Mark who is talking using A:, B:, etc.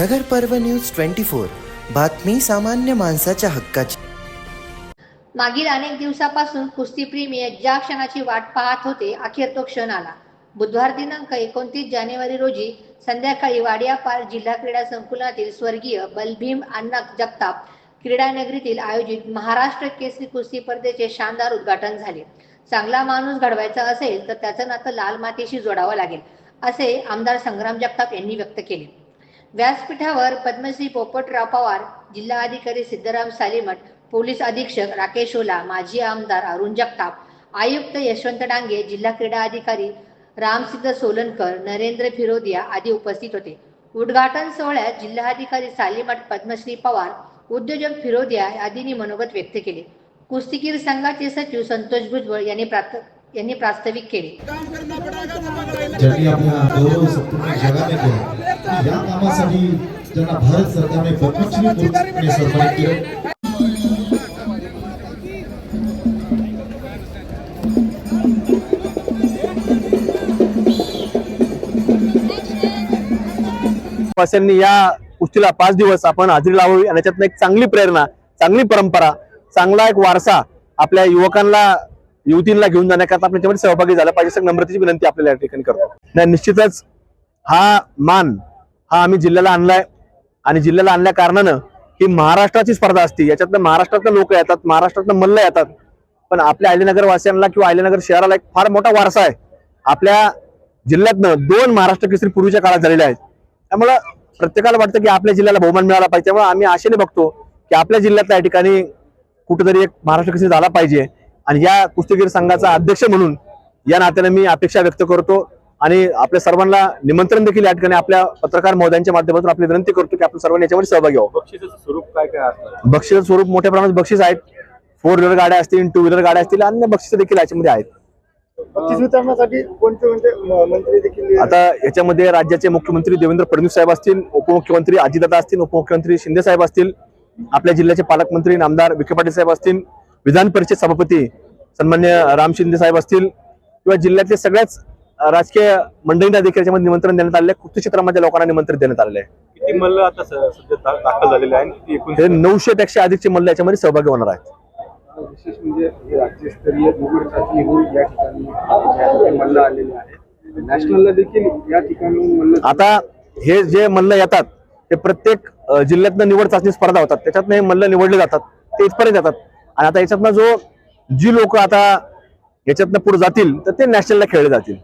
A: नगर पर्व news twenty four. बातमी सामान्य माणसाच्या हक्काची.
B: मागील अनेक दिवसापासून कुस्तीप्रेमी ज्या क्षणाची वाट पाहत होते अखेर तो क्षण आला. बुधवार दिनांक एकोणतीस जानेवारी रोजी संध्याकाळी वाडियापार जिल्हा क्रीडा संकुलातील स्वर्गीय बलभीम अण्णा जगताप क्रीडा नगरीतील आयोजित महाराष्ट्र केसरी कुस्ती स्पर्धेचे शानदार उद्घाटन झाले. चांगला माणूस घडवायचा असेल तर त्याचं नातं लाल मातीशी जोडावं लागेल असे आमदार संग्राम जगताप यांनी व्यक्त केले. व्यासपीठावर पद्मश्री पोपटराव पवार जिल्हाधिकारी सिद्धराम सालीमठ पोलीस अधीक्षक राकेश ओला माजी आमदार अरुण जगताप आयुक्त यशवंत डांगे जिल्हा क्रीडा अधिकारी रामसिद्ध सोलनकर नरेंद्र फिरोदिया आदी उपस्थित होते. उद्घाटन सोहळ्यात जिल्हाधिकारी सालीमठ पद्मश्री पवार उद्योजक फिरोदिया आदींनी मनोगत व्यक्त केले. कुस्तीगीर संघाचे सचिव संतोष भुजबळ यांनी यांनी प्रास्ताविक केले.
C: या कामासाठी ज्यांना भारत सरकारने पद्मश्री सन्मानित
D: या कुस्तीला पाच दिवस आपण हजेरी लावावी आणि याच्यातनं एक चांगली प्रेरणा चांगली परंपरा चांगला एक वारसा आपल्या युवकांना युवतींना घेऊन जाण्याकरता आपण त्याच्यामध्ये सहभागी झाला पाहिजे नम्रतेची विनंती आपल्याला या ठिकाणी करतो. नाही निश्चितच हा मान हा आम्ही जिल्ह्याला आणलाय. आणि जिल्ह्याला आणल्या कारणानं ही महाराष्ट्राची स्पर्धा असते. याच्यातनं महाराष्ट्रातनं लोक येतात महाराष्ट्रातनं मल्ल येतात. पण आपल्या अहिल्यानगर वासियांना किंवा अहिल्यानगर शहराला एक फार मोठा वारसा आहे. आपल्या जिल्ह्यातनं दोन महाराष्ट्र केसरी पूर्वीच्या काळात झालेले आहेत. त्यामुळं प्रत्येकाला वाटतं की आपल्या जिल्ह्याला बहुमान मिळाला पाहिजे. त्यामुळे आम्ही आशेने बघतो की आपल्या जिल्ह्यातल्या या ठिकाणी कुठेतरी एक महाराष्ट्र केसरी झाला पाहिजे. आणि या कुस्तीगीर संघाचा अध्यक्ष म्हणून या नात्याने मी अपेक्षा व्यक्त करतो. आणि आपल्या सर्वांना निमंत्रण देखील या ठिकाणी आपल्या पत्रकार महोदयांच्या माध्यमातून आपली विनंती करतो की आपण सर्वांनी याच्यामध्ये सहभागी व्हावं.
E: बक्षिसाचं स्वरूप काय काय
D: बक्षीस स्वरूप मोठ्या प्रमाणात बक्षीस आहेत. फोर व्हीलर गाड्या असतील टू व्हीलर गाड्या असतील अन्य बक्षीस देखील याच्यामध्ये आहेत. आता याच्यामध्ये राज्याचे मुख्यमंत्री देवेंद्र फडणवीस साहेब असतील उपमुख्यमंत्री अजितदादा असतील उपमुख्यमंत्री शिंदे साहेब असतील आपल्या जिल्ह्याचे पालकमंत्री नामदार विखे पाटील साहेब असतील विधान परिषद सभापती सन्मान्य राम शिंदे साहेब असतील किंवा जिल्ह्यातले सगळ्याच राजकीय मंडळींना देखील याच्यामध्ये निमंत्रण देण्यात आले आहे. कुस्ती क्षेत्रामध्ये लोकांना निमंत्रण देण्यात आलेलं आहे.
E: किती मल्ल आता सध्या दाखल झालेले आहे किती
D: हे नऊशे पेक्षा अधिकचे मल्ल याच्यामध्ये सहभागी होणार आहेत.
E: विशेष म्हणजे हे राज्यस्तरीय या ठिकाणी मल्ल आलेले आहे नॅशनलला देखील या ठिकाणी मल्ल
D: आता हे जे मल्ल येतात ते प्रत्येक जिल्ह्यातनं निवड चाचणी स्पर्धा होतात. त्याच्यातनं हे मल्ल निवडले जातात. ते इथपर्यंत येतात. आणि आता याच्यातनं जो जी लोक आता याच्यातनं पुढे जातील तर ते नॅशनलला खेळले जातील.